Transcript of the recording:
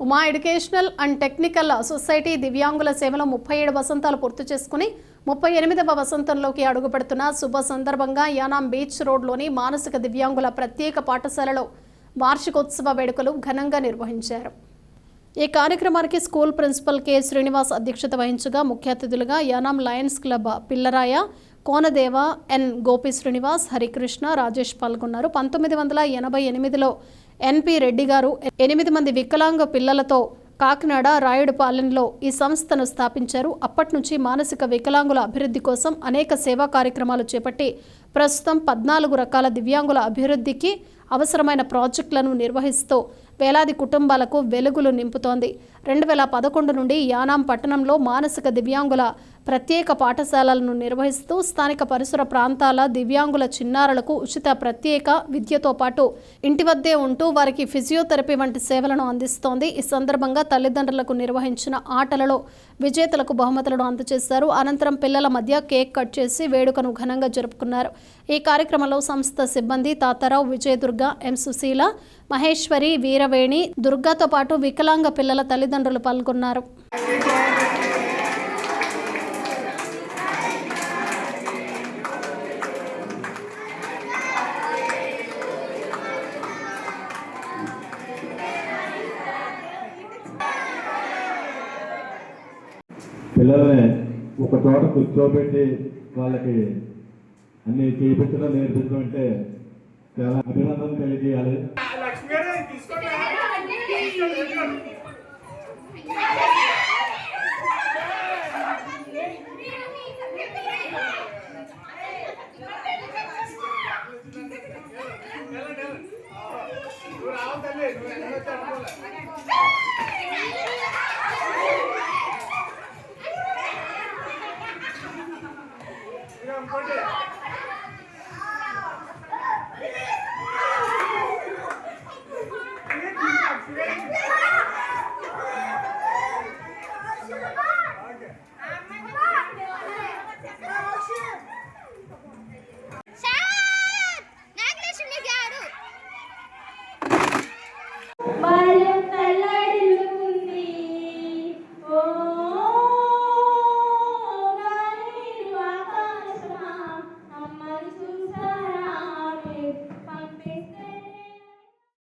Uma educational and technical society దివ్యాంగుల సేవలో ముప్పై ఏడు వసంతాలు పూర్తి చేసుకుని ముప్పై ఎనిమిదవ వసంతంలోకి అడుగుపెడుతున్న శుభ సందర్భంగా యానాం బీచ్ రోడ్లోని మానసిక దివ్యాంగుల ప్రత్యేక పాఠశాలలో వార్షికోత్సవ వేడుకలు ఘనంగా నిర్వహించారు. ఈ కార్యక్రమానికి స్కూల్ ప్రిన్సిపల్ కె. శ్రీనివాస్ అధ్యక్షత వహించగా ముఖ్య అతిథులుగా Yanam lions club Pillaraya Konadeva N Gopi Srinivas Harikrishna Rajesh పాల్గొన్నారు. పంతొమ్మిది వందల ఎనభై ఎనిమిదిలో ఎన్పి రెడ్డి గారు ఎనిమిది మంది వికలాంగ పిల్లలతో కాకినాడ రాయుడుపాలెంలో ఈ సంస్థను స్థాపించారు. అప్పటి నుంచి మానసిక వికలాంగుల అభివృద్ధి కోసం అనేక సేవా కార్యక్రమాలు చేపట్టి ప్రస్తుతం పద్నాలుగు రకాల దివ్యాంగుల అభివృద్ధికి అవసరమైన ప్రాజెక్టులను నిర్వహిస్తూ వేలాది కుటుంబాలకు వెలుగులు నింపుతోంది. రెండు వేల పదకొండు నుండి యానాం పట్టణంలో మానసిక దివ్యాంగుల ప్రత్యేక పాఠశాలలను నిర్వహిస్తూ స్థానిక పరిసర ప్రాంతాల దివ్యాంగుల చిన్నారులకు ఉచిత ప్రత్యేక విద్యతో పాటు ఇంటి వద్దే ఉంటూ వారికి ఫిజియోథెరపీ వంటి సేవలను అందిస్తోంది. ఈ సందర్భంగా తల్లిదండ్రులకు నిర్వహించిన ఆటలలో విజేతలకు బహుమతులను అందజేశారు. అనంతరం పిల్లల మధ్య కేక్ కట్ చేసి వేడుకను ఘనంగా జరుపుకున్నారు. ఈ కార్యక్రమంలో సంస్థ సిబ్బంది తాతారావు విజయదుర్గ ఎం సుశీల మహేశ్వరి వీరవేణి దుర్గాతో పాటు వికలాంగ పిల్లల తల్లిదండ్రులు పాల్గొన్నారు. పిల్లల్ని ఒక చోట కూర్చోబెట్టి వాళ్ళకి అన్ని చేయించడం నేర్పించడం అంటే చాలా అభినందన తెలియజేయాలి. ಕೊಡಿ